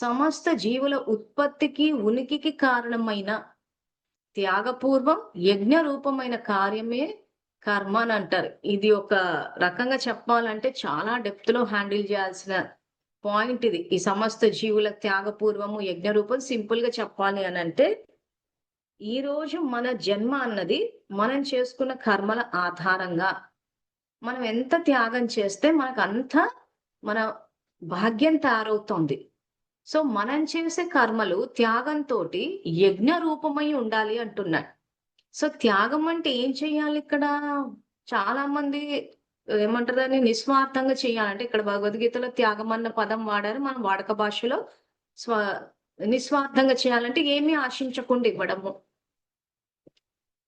సమస్త జీవుల ఉత్పత్తికి ఉనికికి కారణమైన త్యాగపూర్వం యజ్ఞ రూపమైన కార్యమే కర్మ అని అంటారు. ఇది ఒక రకంగా చెప్పాలంటే చాలా డెప్త్లో హ్యాండిల్ చేయాల్సిన పాయింట్ ఇది. ఈ సమస్త జీవుల త్యాగపూర్వము యజ్ఞ రూపం సింపుల్గా చెప్పాలి అని అంటే ఈ రోజు మన జన్మ అన్నది మనం చేసుకున్న కర్మల ఆధారంగా. మనం ఎంత త్యాగం చేస్తే మనకు అంత మన భాగ్యం తయారవుతుంది. సో మనం చేసే కర్మలు త్యాగంతో యజ్ఞ రూపమై ఉండాలి అంటున్నాడు. సో త్యాగం అంటే ఏం చెయ్యాలి ఇక్కడ? చాలా మంది ఏమంటారు దాన్ని? నిస్వార్థంగా చేయాలంటే ఇక్కడ భగవద్గీతలో త్యాగం అన్న పదం వాడారు. మనం వాడక భాషలో స్వ నిస్వార్థంగా చేయాలంటే ఏమీ ఆశించకుండా ఇవ్వడము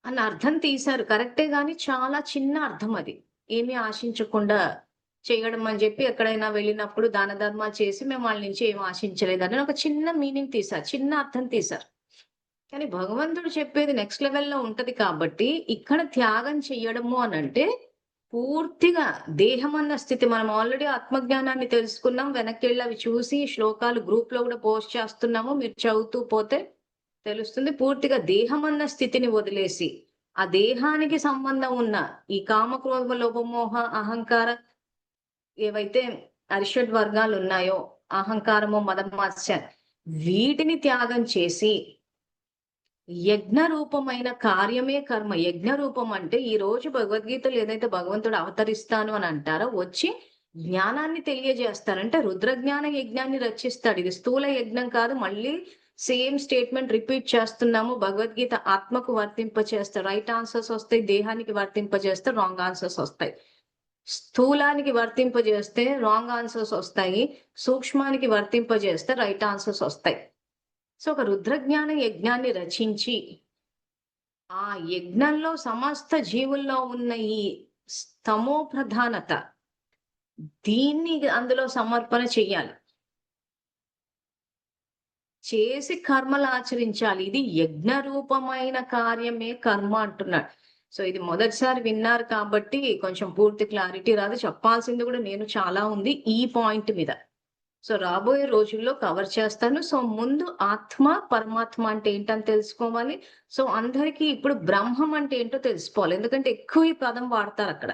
అని అర్థం తీశారు. కరెక్టే గాని చాలా చిన్న అర్థం అది. ఏమీ ఆశించకుండా చేయడం అని చెప్పి ఎక్కడైనా వెళ్ళినప్పుడు దాన ధర్మాలు చేసి మేము వాళ్ళ నుంచి ఏం ఆశించలేదని ఒక చిన్న మీనింగ్ తీశారు చిన్న అర్థం తీశారు. కానీ భగవంతుడు చెప్పేది నెక్స్ట్ లెవెల్లో ఉంటది కాబట్టి ఇక్కడ త్యాగం చెయ్యడము అని అంటే పూర్తిగా దేహం అన్న స్థితి. మనం ఆల్రెడీ ఆత్మజ్ఞానాన్ని తెలుసుకున్నాం వెనక్కి వెళ్ళి అవి చూసి శ్లోకాలు గ్రూప్లో కూడా పోస్ట్ చేస్తున్నాము మీరు చదువుతూ పోతే తెలుస్తుంది. పూర్తిగా దేహం అన్న స్థితిని వదిలేసి ఆ దేహానికి సంబంధం ఉన్న ఈ కామక్రోధ లోపమోహ అహంకార ఏవైతే అరిషడ్ వర్గాలు ఉన్నాయో అహంకారము మదమాత్స్య వీటిని త్యాగం చేసి యజ్ఞ రూపమైన కార్యమే కర్మ. యజ్ఞ రూపం అంటే ఈ రోజు భగవద్గీతలు ఏదైతే భగవంతుడు అవతరిస్తాను అని అంటారో వచ్చి జ్ఞానాన్ని తెలియజేస్తారంటే రుద్రజ్ఞాన యజ్ఞాన్ని రచిస్తాడు ఇది స్థూల యజ్ఞం కాదు మళ్ళీ సేమ్ స్టేట్మెంట్ రిపీట్ చేస్తున్నాము. భగవద్గీత ఆత్మకు వర్తింప చేస్తే రైట్ ఆన్సర్స్ వస్తాయి దేహానికి వర్తింపజేస్తే రాంగ్ ఆన్సర్స్ వస్తాయి. స్థూలానికి వర్తింపజేస్తే రాంగ్ ఆన్సర్స్ వస్తాయి సూక్ష్మానికి వర్తింపజేస్తే రైట్ ఆన్సర్స్ వస్తాయి. సో ఒక రుద్రజ్ఞాన యజ్ఞాన్ని రచించి ఆ యజ్ఞంలో సమస్త జీవుల్లో ఉన్న ఈ స్తమో ప్రధానత దీన్ని అందులో సమర్పణ చెయ్యాలి. చేసి కర్మలు ఆచరించాలి. ఇది యజ్ఞ రూపమైన కార్యమే కర్మ అంటున్నాడు. సో ఇది మొదటిసారి విన్నారు కాబట్టి కొంచెం పూర్తి క్లారిటీ రాదు. చెప్పాల్సింది కూడా నేను చాలా ఉంది ఈ పాయింట్ మీద. సో రాబోయే రోజుల్లో కవర్ చేస్తాను. సో ముందు ఆత్మ పరమాత్మ అంటే ఏంటని తెలుసుకోవాలి. సో అందరికీ ఇప్పుడు బ్రహ్మం అంటే ఏంటో తెలుసుకోవాలి. ఎందుకంటే ఎక్కువ ఈ పదం వాడతారు అక్కడ.